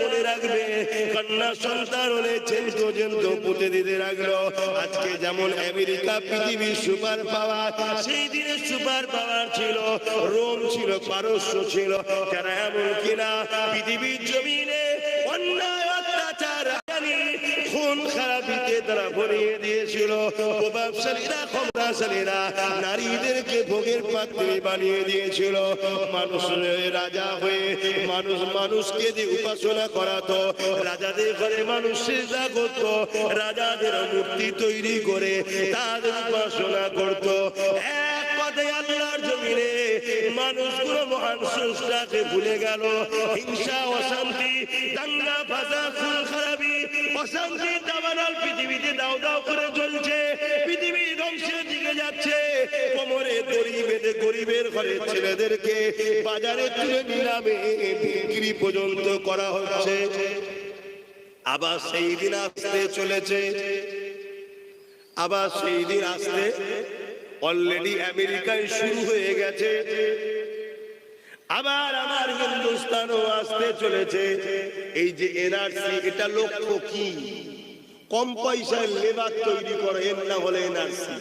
মনে রাখবে। কন্যা সন্তান হলে চেন্ত চেন্ত পুঁতে দিতে রাখল আজকে যেমন আমেরিকা পৃথিবীর সুপার পাওয়ার, সেই দিনে সুপার পাওয়ার ছিল। রোম ছিল, পারস্য ছিল। যারা এমন কিনা, পৃথিবীর জমিনে অন্যায় অত্যাচার তারা দিয়েছিল। নারীদেরকে ভোগের পাত্রী বানিয়ে দিয়েছিল। মানুষ রাজা হয়ে মানুষ মানুষকে যে উপাসনা করাতো, রাজাদের ঘরে মানুষ সেজা করত, রাজাদের মূর্তি তৈরি করে তাদের উপাসনা করত। মানুষগুলো মহান স্রষ্টাকে ভুলে গেল। হিংসা, অশান্তি, দাঙ্গা, ফাঁসা, খুন, খারাপি, অশান্তি, দাবানল পৃথিবীতে দাও দাও করে চলছে পৃথিবী ধ্বংসের দিকে যাচ্ছে। কোমরে দড়ি বেঁধে গরিবের ঘরের ছেলেদেরকে বাজারে তুলে নিলামে বিক্রি পর্যন্ত করা হচ্ছে। আবার সেই দিন আসতে চলেছে। আবার সেই দিন আসতে অলরেডি আমেরিকায় শুরু হয়ে গেছে। আবার আমার হিন্দুস্তানও আসতে চলেছে। এই যে এনআরসি, এটা লক্ষ্য কি? কম পয়সায় লেবার তৈরি করে, এর না হলে এনআরসি।